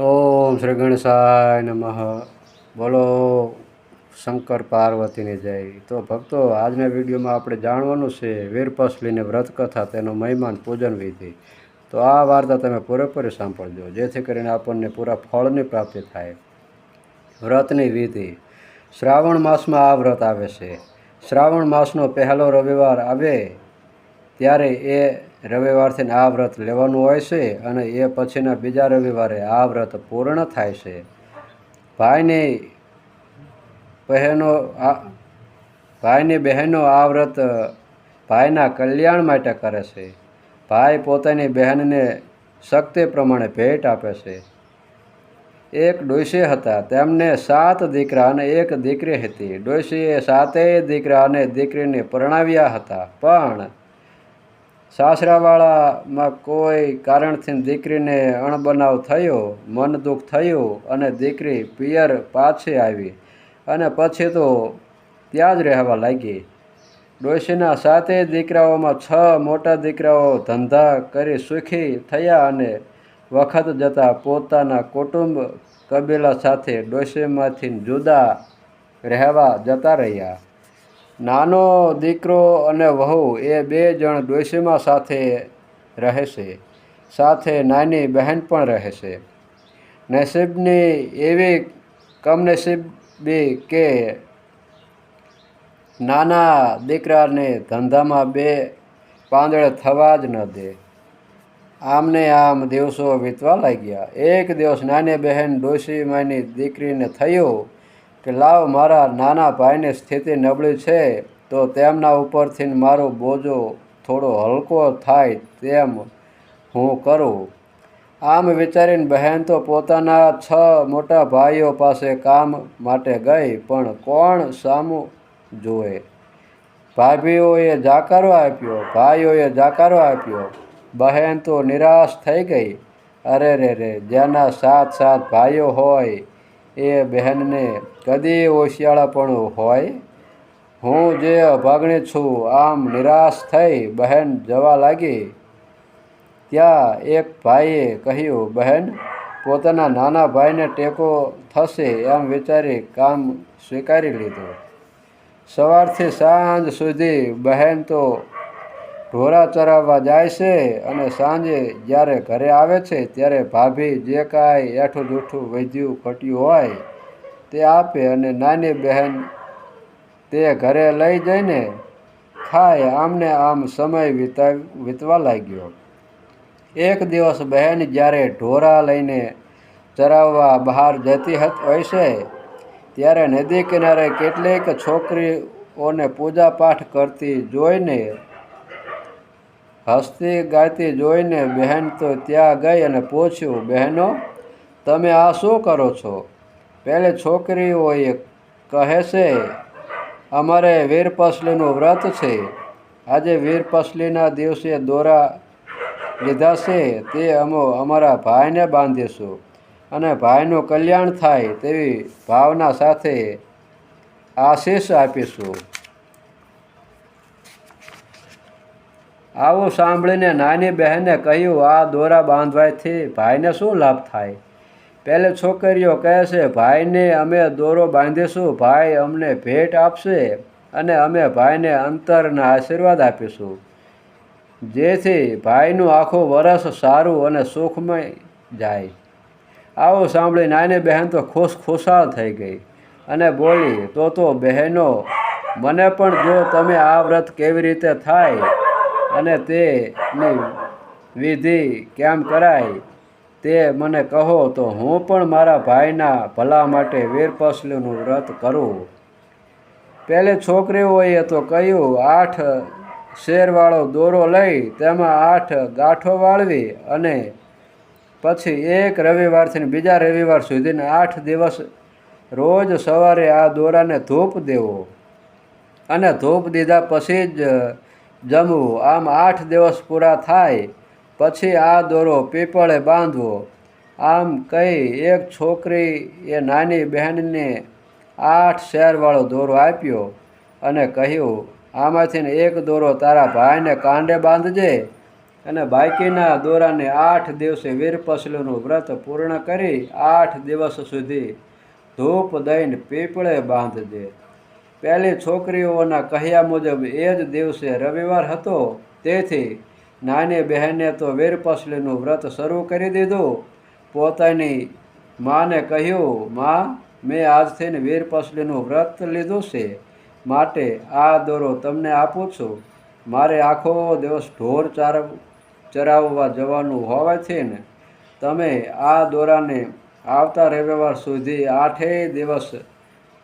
ઓમ શ્રી ગણેશાય નમઃ. બોલો શંકર પાર્વતીની જય. તો ભક્તો, આજના વિડીયોમાં આપણે જાણવાનું છે વીરપસલીને વ્રત કથા તેનો મહેમાન પૂજન વિધિ. તો આ વાર્તા તમે પૂરેપૂરી સાંભળજો, જેથી કરીને આપણને પૂરા ફળની પ્રાપ્તિ થાય. વ્રતની વિધિ. શ્રાવણ માસમાં આ વ્રત આવે છે. શ્રાવણ માસનો પહેલો રવિવાર આવે ત્યારે એ રવિવારથી આ વ્રત લેવાનું હોય છે અને એ પછીના બીજા રવિવારે આ વ્રત પૂર્ણ થાય છે. ભાઈની બહેનો આ ભાઈની બહેનો આ વ્રત ભાઈના કલ્યાણ માટે કરે છે. ભાઈ પોતાની બહેનને શક્તિ પ્રમાણે ભેટ આપે છે. એક ડોશી હતા, તેમને સાત દીકરા અને એક દીકરી હતી. ડોશીએ સાતેય દીકરા અને દીકરીને પરણાવ્યા હતા, પણ સાસરાવાળામાં કોઈ કારણથી દીકરીને અણબનાવ થયો, મન દુઃખ થયું અને દીકરી પિયર પાછી આવી અને પછી તો ત્યાં જ રહેવા લાગી. ડોશીના સાતેય દીકરાઓમાં છ મોટા દીકરાઓ ધંધા કરી સુખી થયા અને વખત જતાં પોતાના કુટુંબ કબીલા સાથે ડોશીમાંથી જુદા રહેવા જતા રહ્યા. નાનો દીકરો અને વહુ એ બે જણ ડોશીમા સાથે રહે છે સાથે નાની બહેન પણ રહે છે નસીબની એવી કમનસીબી કે નાના દીકરાને ધંધામાં બે પાંદડે થવા જ ન દે. આમને આમ દિવસો વીતવા લાગ્યા. એક દિવસ નાની બહેન ડોશીમાની દીકરીને થયું કે લાવ મારા નાના ભાઈની સ્થિતિ નબળી છે, તો તેમના ઉપરથી મારો બોજો થોડો હલકો થાય તેમ હું કરું. આમ વિચારીને બહેન તો પોતાના છ મોટા ભાઈઓ પાસે કામ માટે ગઈ, પણ કોણ સામું જુએ? ભાભીઓએ જાકારો આપ્યો, ભાઈઓએ જાકારો આપ્યો. બહેન તો નિરાશ થઈ ગઈ. અરે રે રે, જેના સાત સાત ભાઈઓ હોય એ બહેનને, કદી હોશિયાળાપણું હોય? હું જે અભાગણી છું, આમ નિરાશ થઈ બહેન જવા લાગી. ત્યાં એક ભાઈએ કહ્યું, બહેન, પોતાના નાના ભાઈને ટેકો થશે એમ વિચારી કામ સ્વીકારી લીધું. સવારથી સાંજ સુધી બહેન તો ઢોરા ચરાવવા જાય છે અને સાંજે જ્યારે ઘરે આવે છે, ત્યારે ભાભી જે કાંઈ એઠું જૂઠું વૈદ્યું ઘટ્યું હોય, તે આપે અને નાની બહેન તે ઘરે લઈ જઈને ખાય. આમને આમ સમય વિતા, વીતવા લાગ્યો. એક દિવસ બહેન જ્યારે ઢોરા લઈને ચરાવવા બહાર જતી હોય છે, ત્યારે નદી કિનારે કેટલીક છોકરીઓને પૂજા પાઠ કરતી જોઈને હસતી ગાતી જોઈને બહેન તો ત્યાં ગઈ અને પૂછ્યું, બહેનો, તમે આ શું કરો છો? પહેલે છોકરીઓએ કહે છે, અમારે વીરપસલીનું વ્રત છે. આજે વીરપસલીના દિવસે દોરા લીધા છે. તે અમો અમારા ભાઈને બાંધીશું અને ભાઈનું કલ્યાણ થાય તેવી ભાવના સાથે આશીષ આપીશું. આવું સાંભળીને નાની બહેને કહ્યું, આ દોરા બાંધવાથી ભાઈને શું લાભ થાય? પહેલે છોકરીઓ કહે છે ભાઈને અમે દોરો બાંધીશું, ભાઈ અમને ભેટ આપશે અને અમે ભાઈને અંતરના આશીર્વાદ આપીશું. જેથી ભાઈનું આખું વરસ સારું અને સુખમય જાય. આવું સાંભળી નાની બહેન તો ખુશ ખુશાલ થઈ ગઈ અને બોલી, તો તો બહેનો, મને પણ જો તમે આ વ્રત કેવી રીતે થાય અને તેની વિધિ કેમ કરાય તે મને કહો તો હું પણ મારા ભાઈના ભલા માટે વીરપસલીનું વ્રત કરું. પહેલે છોકરીઓએ તો કહ્યું, આઠ શેરવાળો દોરો લઈ, તેમાં આઠ ગાંઠો વાળવી અને પછી એક રવિવારથી બીજા રવિવાર સુધીને આઠ દિવસ રોજ સવારે આ દોરાને ધૂપ દેવો. અને ધૂપ દીધા પછી જ જમવું આમ આઠ દિવસ પૂરા થાય, પછી આ દોરો પીપળે બાંધવો. આમ કહી એક છોકરી એ નાની બહેનને આઠ શેરવાળો દોરો આપ્યો અને કહ્યું, આમાંથી એક દોરો તારા ભાઈને કાંડે બાંધજે. અને બાકીના દોરાને આઠ દિવસે વીરપસલીનું વ્રત પૂર્ણ કરી આઠ દિવસ સુધી ધૂપ દઈને પીપળે બાંધજે. પહેલી છોકરીઓના કહ્યા મુજબ એ જ દિવસે રવિવાર હતો. તેથી નાની બહેને તો વીરપસલીનું વ્રત શરૂ કરી દીધું. પોતાની માને કહ્યું, માં, મેં આજથી વીરપસલીનું વ્રત લીધું છે. માટે આ દોરો તમને આપું છું. મારે આખો દિવસ ઢોર ચાર, ચરાવવા જવાનું હોવાથી ને તમે આ દોરાને આવતા રવિવાર સુધી આઠેય દિવસ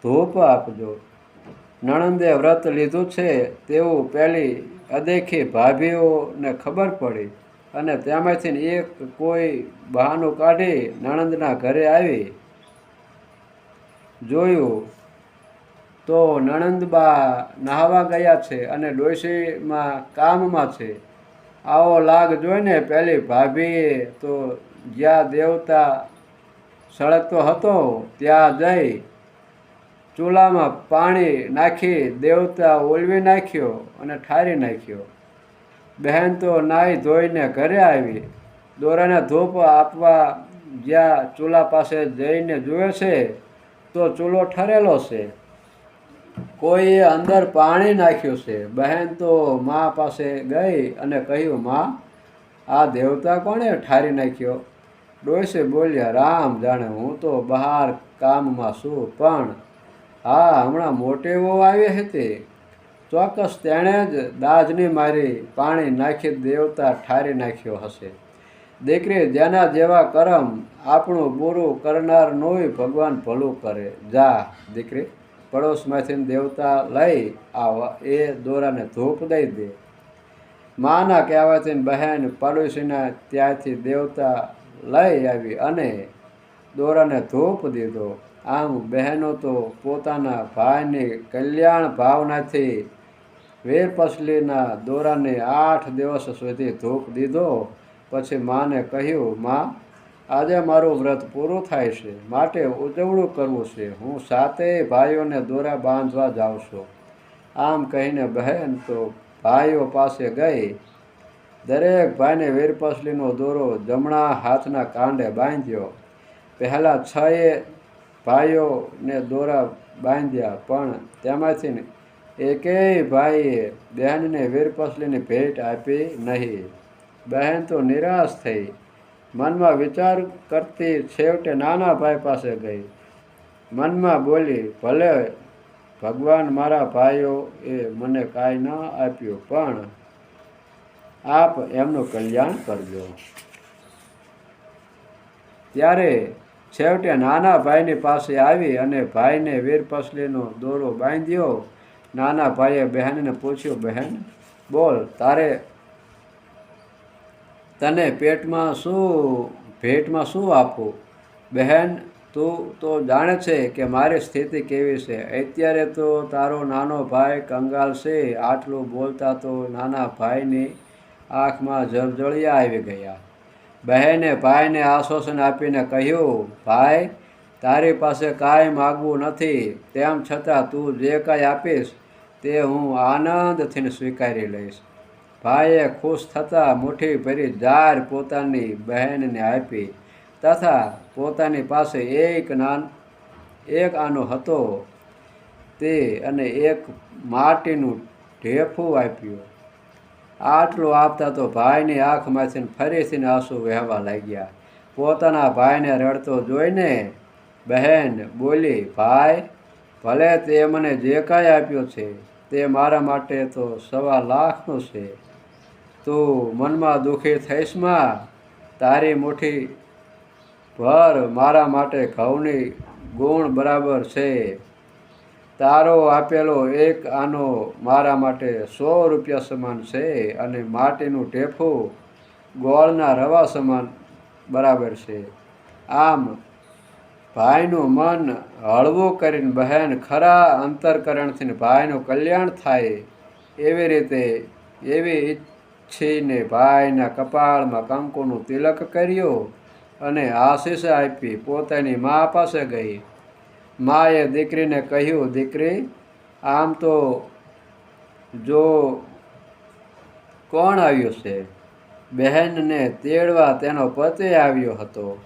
ધૂપ આપજો. નણંદે વ્રત લીધું છે તેવું પેલી અદેખી ભાભીઓને ખબર પડી અને તેમાંથી એક કોઈ બહાનું કાઢી નણંદના ઘરે આવી. જોયું તો નણંદબા નહાવા ગયા છે અને ડોશીમાં કામમાં છે. આવો લાગ જોઈને પેલી ભાભીએ તો જ્યાં દેવતા સળગતો હતો, ત્યાં જઈ ચૂલામાં પાણી નાખી દેવતા ઓલવી નાખ્યો અને ઠારી નાખ્યો. બહેન તો નાહી ધોઈને ઘરે આવી. દોરાને ધૂપ આપવા જ્યાં ચૂલા પાસે જઈને જુએ છે, તો ચૂલો ઠરેલો છે. કોઈએ અંદર પાણી નાખ્યું છે. બહેન તો મા પાસે ગઈ અને કહ્યું, મા, આ દેવતા કોણે ઠારી નાખ્યો? ડોસે બોલ્યા, રામ જાણે હું તો બહાર કામમાં છું, પણ હા, હમણાં મોટી વહુ આવી હતી ચોક્કસ તેણે જ દાજની મારી પાણી નાખી દેવતા ઠારી નાખ્યો હશે. દીકરી, જેના જેવા કરમ આપણું બુરું કરનાર નોય ભગવાન ભલું કરે. જા, દીકરી, પડોશમાંથી દેવતા લઈ આવ, એ દોરાને ધૂપ દઈ દે. માના કહેવાથી બહેન પડોશીના ત્યાંથી દેવતા લઈ આવી અને દોરાને ધૂપ દીધો. આમ બહેનો તો પોતાના ભાઈની કલ્યાણ ભાવનાથી વીરપસલીના દોરાને આઠ દિવસ સુધી ધૂપ દીધો. પછી માને કહ્યું, માં, આજે મારું વ્રત પૂરું થાય છે. માટે ઉજવણું કરવું છે. હું સાતેય ભાઈઓને દોરા બાંધવા જાઉં છું. આમ કહીને બહેન તો ભાઈઓ પાસે ગઈ. દરેક ભાઈને વીરપસલીનો દોરો જમણા હાથના કાંડે બાંધ્યો. પહેલાં છએ ભાઈઓને દોરા બાંધ્યા, પણ તેમાંથી એકેય ભાઈએ બહેનને વીરપસલીની ભેટ આપી નહીં. બહેન તો નિરાશ થઈ, મનમાં વિચાર કરતી છેવટે નાના ભાઈ પાસે ગઈ. મનમાં બોલી, ભલે ભગવાન મારા ભાઈઓ એ મને કાંઈ ન આપ્યું, પણ આપ એમનું કલ્યાણ કરજો. ત્યારે છેવટે નાના ભાઈની પાસે આવી અને ભાઈને વીરપસલીનો દોરો બાંધ્યો. નાના ભાઈએ બહેનને પૂછ્યું, બહેન, બોલ, તારે તને પેટમાં શું, ભેટમાં શું આપું બહેન, તું તો જાણે છે કે મારી સ્થિતિ કેવી છે. અત્યારે તો તારો નાનો ભાઈ કંગાલ છે. આટલું બોલતા તો નાના ભાઈની આંખમાં જળજળિયા આવી ગયા. બહેને ભાઈને આશ્વાસન આપીને કહ્યું, ભાઈ, તારી પાસે કાંઈ માગવું નથી. તેમ છતાં તું જે કાંઈ આપીશ, તે હું આનંદથી સ્વીકારી લઈશ. ભાઈએ ખુશ થતાં મુઠ્ઠી ભરી જાર પોતાની બહેનને આપી તથા પોતાની પાસે એક નાન, એક આનો હતો તે અને એક માટીનું ઢેફું આપ્યું. આટલું આપતા તો ભાઈની આંખમાંથી ફરીથી આંસુ વહેવા લાગ્યા. પોતાના ભાઈને રડતો જોઈને બહેન બોલી, ભાઈ, ભલે તે મને જે કાંઈ આપ્યું છે, તે મારા માટે તો સવા લાખનું છે. તું મનમાં દુઃખી થઈશમાં તારી મુઠ્ઠી ભર મારા માટે ઘઉંની ગુણ બરાબર છે. તારો આપેલો એક આનો મારા માટે સો રૂપિયા સમાન છે અને માટીનું ટેફું ગોળના રવા સમાન બરાબર છે. આમ, ભાઈનું મન હળવું કરીને બહેન ખરા અંતરકરણથી ભાઈનું કલ્યાણ થાય એવી રીતે એવી ઈચ્છીને ભાઈના કપાળમાં કંકુનું તિલક કર્યું અને આશીષ આપી પોતાની મા પાસે ગઈ. માએ દીકરીને કહ્યું, દીકરી, આમ તો જો કોણ આવ્યું છે? બહેનને તેડવા તેનો પતિ આવ્યો હતો.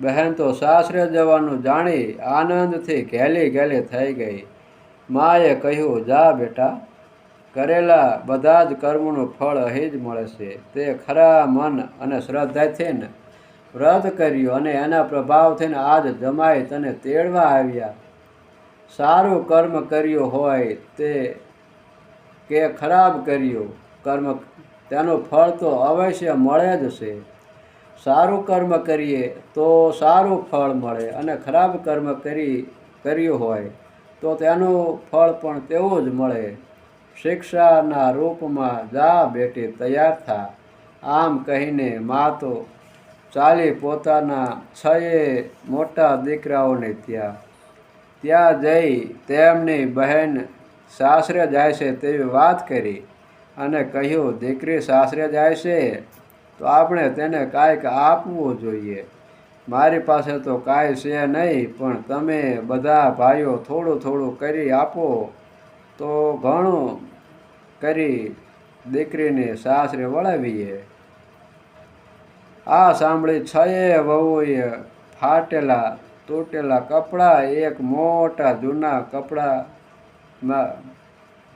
બહેન તો સાસરે જવાનું જાણી આનંદથી ઘેલી ઘેલી થઈ ગઈ. માએ કહ્યું, જા બેટા, કરેલા બધા જ કર્મોનું ફળ અહીં જ મળે છે. તે ખરા મન અને શ્રદ્ધાથી ને વ્રત કર્યું અને એના પ્રભાવ થઈને આજ જમાય તને તેડવા આવ્યા. સારું કર્મ કર્યું હોય તે કે ખરાબ કર્યું, કર્મ તેનું ફળ તો અવશ્ય મળે જ છે. સારું કર્મ કરીએ તો સારું ફળ મળે અને ખરાબ કર્મ કરી, કર્યું હોય તો તેનું ફળ પણ તેવું જ મળે. શિક્ષાના રૂપમાં જા બેટી, તૈયાર થા. આમ કહીને મા તો ચાલી પોતાના છયે મોટા દીકરાઓને ત્યાં ત્યાં જઈ તેમની બહેન સાસરે જાય છે તેવી વાત કરી અને કહ્યું, દીકરી સાસરે જાય છે, તો આપણે તેને કાંઈક આપવું જોઈએ. મારી પાસે તો કાંઈ છે નહીં, પણ તમે બધા ભાઈઓ થોડું થોડું કરી આપો. તો ઘણું કરી દીકરીને સાસરે વળાવીએ. આ સાંભળી છએ વહુએ ફાટેલા તૂટેલા કપડાં, એક મોટા જૂના કપડામાં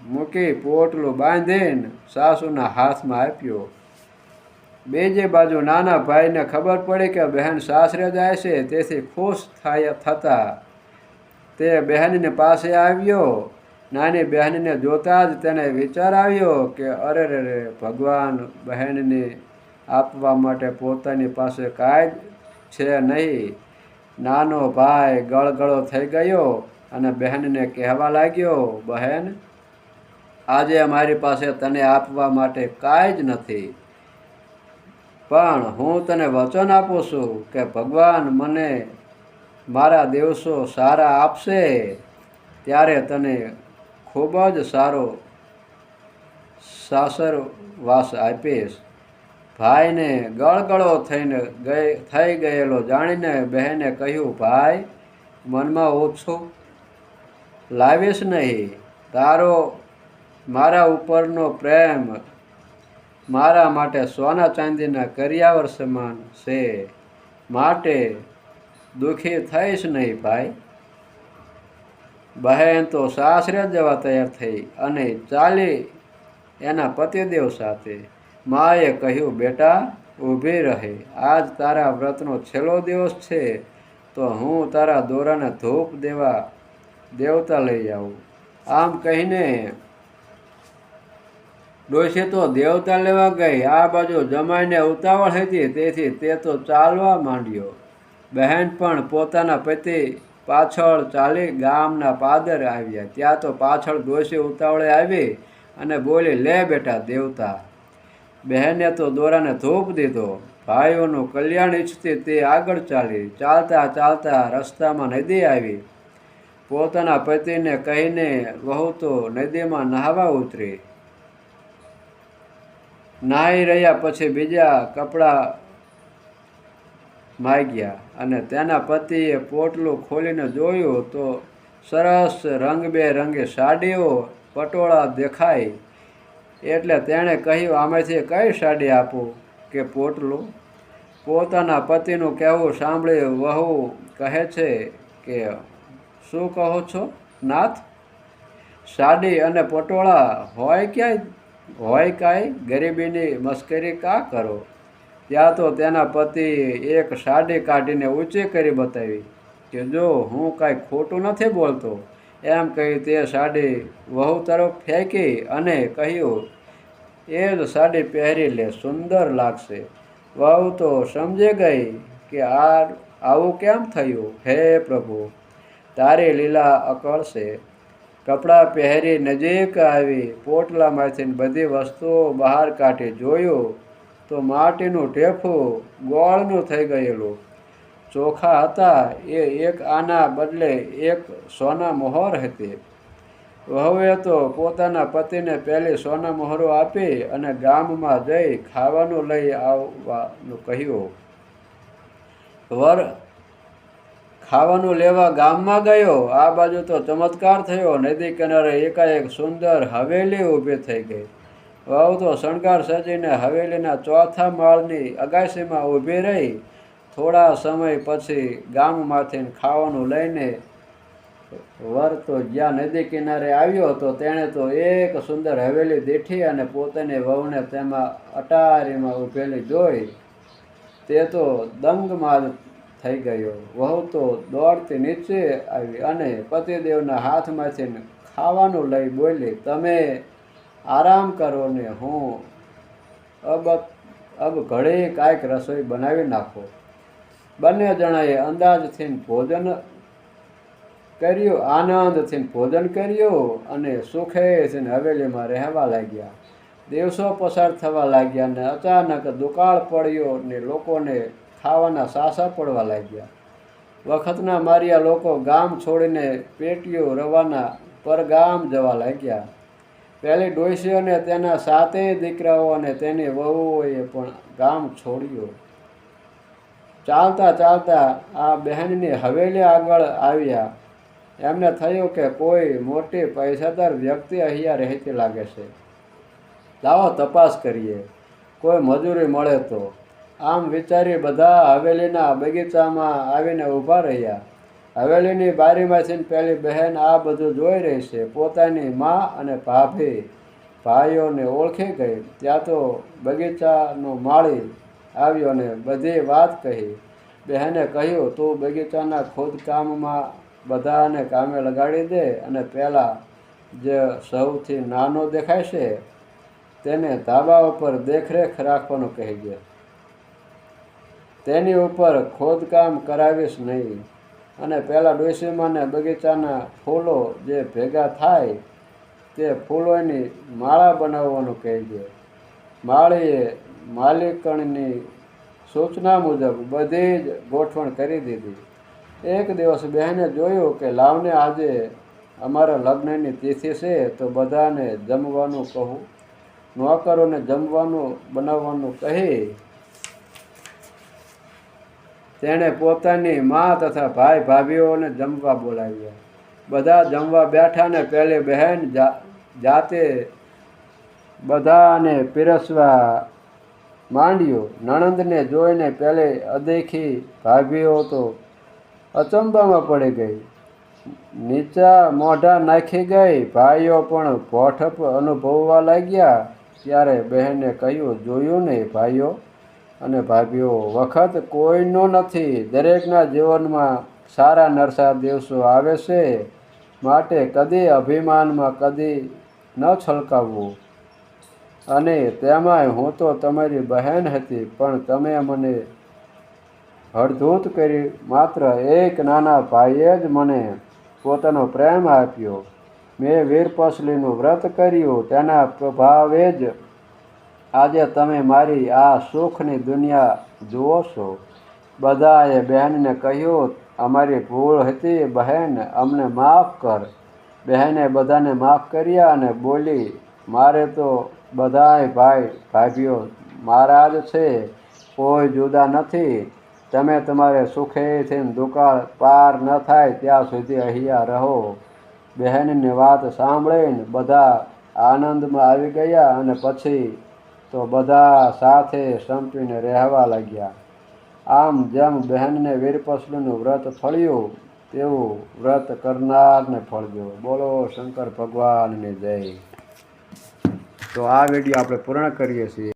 મૂકી પોટલું બાંધીને સાસુના હાથમાં આપ્યો. બીજી બાજુ નાના ભાઈને ખબર પડી કે બહેન સાસરે જાય છે, તેથી ખુશ થાય થતા તે બહેનની પાસે આવ્યો. નાની બહેનને જોતા જ તેને વિચાર આવ્યો કે અરે રે, ભગવાન બહેનને આપવા માટે પોતાની પાસે કાંઈ છે નહીં. નાનો ભાઈ ગળગળો થઈ ગયો અને બહેનને કહેવા લાગ્યો, બહેન, આજે અમારી પાસે તને આપવા માટે કાંઈ જ નથી. પણ હું તને વચન આપું છું કે ભગવાન મને મારા દિવસો સારા આપશે. ત્યારે તને ખૂબ જ સારો સાસરવાસ આપીશ. ભાઈને ગળગળો થઈને ગઈ, થઈ ગયેલો જાણીને બહેને કહ્યું, ભાઈ, મનમાં ઓછું લાવીશ નહીં. તારો, મારા ઉપરનો પ્રેમ મારા માટે સોના ચાંદીના કરિયાવર સમાન છે. માટે દુઃખી થઈશ નહીં, ભાઈ. બહેન તો સાસરે જવા તૈયાર થઈ અને ચાલી એના પતિદેવ સાથે માએ કહ્યું, બેટા, ઊભી રહે. આજ તારા વ્રતનો છેલ્લો દિવસ છે, તો હું તારા દોરાને ધૂપ દેવા, દેવતા લઈ આવું. આમ કહીને ડોશી તો દેવતા લેવા ગઈ. આ બાજુ જમાઈને ઉતાવળ હતી, તેથી તે તો ચાલવા માંડ્યો. બહેન પણ પોતાના પતિ પાછળ ચાલી ગામના પાદર આવ્યા. ત્યાં તો પાછળ ડોશી ઉતાવળે આવી અને બોલી, લે બેટા દેવતા. બહેને તો દોરાને ધોપ દીધો. ભાઈઓનું કલ્યાણ ઈચ્છતી તે આગળ ચાલી. ચાલતા ચાલતા રસ્તામાં નદી આવી. પોતાના પતિને કહીને વહુ તો નદીમાં નહાવા ઉતરી. નાહી રહ્યા પછી બીજા કપડાં માગ્યા અને તેના પતિએ પોટલું ખોલીને જોયું તો સરસ રંગબેરંગી સાડીઓ પટોળા દેખાઈ. એટલે તેણે કહ્યું, આમાંથી કઈ સાડી આપું કે પોટલું? પોતાના પતિનું કહેવું સાંભળી વહુ કહે છે કે, શું કહો છો, નાથ? સાડી અને પટોળા હોય ક્યાંય? હોય કાંઈ? ગરીબીની મસ્કરી કા કરો? ત્યાં તો તેના પતિ એક સાડી કાઢીને ઊંચી કરી બતાવી કે, જો હું કાંઈ ખોટું નથી બોલતો એમ કહી તે સાડી વહુ તરફ ફેંકી અને કહ્યું, એ જ સાડી પહેરી લે, સુંદર લાગશે. વહુ તો સમજી ગઈ કે આ આવું કેમ થયું? હે પ્રભુ, તારી લીલા અકળશે કપડાં પહેરી નજીક આવી, પોટલામાંથી બધી વસ્તુઓ બહાર કાઢી જોયું, તો માટીનું ઢેફું ગોળનું થઈ ગયેલું. ચોખા હતા, એ એક આના બદલે એક સોના મોહર હતી. વહુએ તો પોતાના પતિને પહેલી સોના મોહરો આપી અને ગામમાં જઈ ખાવાનું લઈ આવવાનું કહ્યું. વર, ખાવાનું લેવા ગામમાં ગયો. આ બાજુ તો ચમત્કાર થયો. નદી કિનારે એકાએક સુંદર હવેલી ઊભી થઈ ગઈ. વહુ તો શણગાર સજીને હવેલીના ચોથા માળની અગાશીમાં ઊભી રહી. થોડા સમય પછી ગામમાંથી ખાવાનું લઈને વર તો જ્યાં નદી કિનારે આવ્યો હતો, તેણે તો એક સુંદર હવેલી દીઠી અને પોતાની વહુને તેમાં અટારીમાં ઊભેલી જોઈ. તે તો દંગમાં થઈ ગયો. વહુ તો દોડતી નીચે આવી અને પતિદેવના હાથમાંથી ખાવાનું લઈ બોલી, તમે આરામ કરો ને હું અબ અબ ઘડે કાંઈક રસોઈ બનાવી નાખો. બંને જણાએ અંદાજથી ભોજન કર્યું આનંદથી ભોજન કર્યું અને સુખેથી હવેલીમાં રહેવા લાગ્યા. દિવસો પસાર થવા લાગ્યા ને અચાનક દુકાળ પડ્યો ને લોકોને ખાવાના સાસા પડવા લાગ્યા. વખતના માર્યા લોકો ગામ છોડીને પેટીઓ રવાના પરગામ જવા લાગ્યા. પહેલી ડોસીઓને તેના સાતેય દીકરાઓ અને તેની વહુઓએ પણ ગામ છોડ્યું. ચાલતા ચાલતા આ બહેનની હવેલી આગળ આવ્યા. એમને થયું કે કોઈ મોટી પૈસાદાર વ્યક્તિ અહીંયા રહેતી લાગે છે. લાવો તપાસ કરીએ. કોઈ મજૂરી મળે તો. આમ વિચારી બધા હવેલીના બગીચામાં આવીને ઊભા રહ્યા. હવેલીની બારીમાંથી પેલી બહેન આ બધું જોઈ રહી છે. પોતાની મા અને ભાભી ભાઈઓને ઓળખી ગઈ. ત્યાં તો બગીચાનો માળી આવ્યો અને બધી વાત કહી. બહેને કહ્યું, તું બગીચાના ખોદકામમાં બધાને કામે લગાડી દે અને પહેલાં જે સૌથી નાનો દેખાય છે, તેને ધાબા ઉપર દેખરેખ રાખવાનું કહેજે તેની ઉપર ખોદકામ કરાવીશ નહીં. અને પહેલાં ડોસીમાને બગીચાના ફૂલો જે ભેગા થાય, તે ફૂલોની માળા બનાવવાનું કહેજે માળીએ માલિકણની સૂચના મુજબ બધી જ ગોઠવણ કરી દીધી. એક દિવસ બહેને જોયું કે લાવને આજે અમારા લગ્નની તિથિ છે, તો બધાને જમવાનું કહું. નોકરોને જમવાનું બનાવવાનું કહી. તેણે પોતાની મા તથા ભાઈ ભાભીઓને જમવા બોલાવ્યા. બધા જમવા બેઠા ને પેલી બહેન જાતે બધાને પીરસવા માંડ્યું. નણંદને જોઈને પહેલે અદેખી ભાભીઓ તો અચંબામાં પડી ગઈ. નીચા મોઢા નાખી ગઈ. ભાઈઓ પણ ભોઠપ અનુભવવા લાગ્યા. ત્યારે બહેને કહ્યું, જોયું ને ભાઈઓ? અને ભાભીઓ, વખત કોઈનો નથી. દરેકના જીવનમાં સારા નરસા દિવસો આવે છે. માટે કદી અભિમાનમાં કદી ન છલકાવવું. અને તેમાંય હું તો તમારી બહેન હતી, પણ તમે મને હળધૂત કરી માત્ર એક નાના ભાઈએ જ મને પોતાનો પ્રેમ આપ્યો. મેં વીરપસલીનું વ્રત કર્યું, તેના પ્રભાવે જ આજે તમે મારી આ સુખની દુનિયા જુઓ છો. બધાએ બહેનને કહ્યું, અમારી ભૂલ હતી, બહેન, અમને માફ કર. બહેને બધાને માફ કર્યા અને બોલી, મારે તો બધાય ભાઈ ભાભીઓ મારા જ છે, કોઈ જુદા નથી. તમે તમારે સુખેથી દુકાળ પાર ન થાય ત્યાં સુધી અહીંયા રહો. બહેનની વાત સાંભળીને બધા આનંદમાં આવી ગયા અને પછી તો બધા સાથે સંપીને રહેવા લાગ્યા. આમ જેમ બહેનને વીરપસલુનું વ્રત ફળ્યું, તેવું વ્રત કરનારને ફળજો બોલો શંકર ભગવાનની જય. તો આ વીડિયો આપણે પૂર્ણ કરીએ છીએ.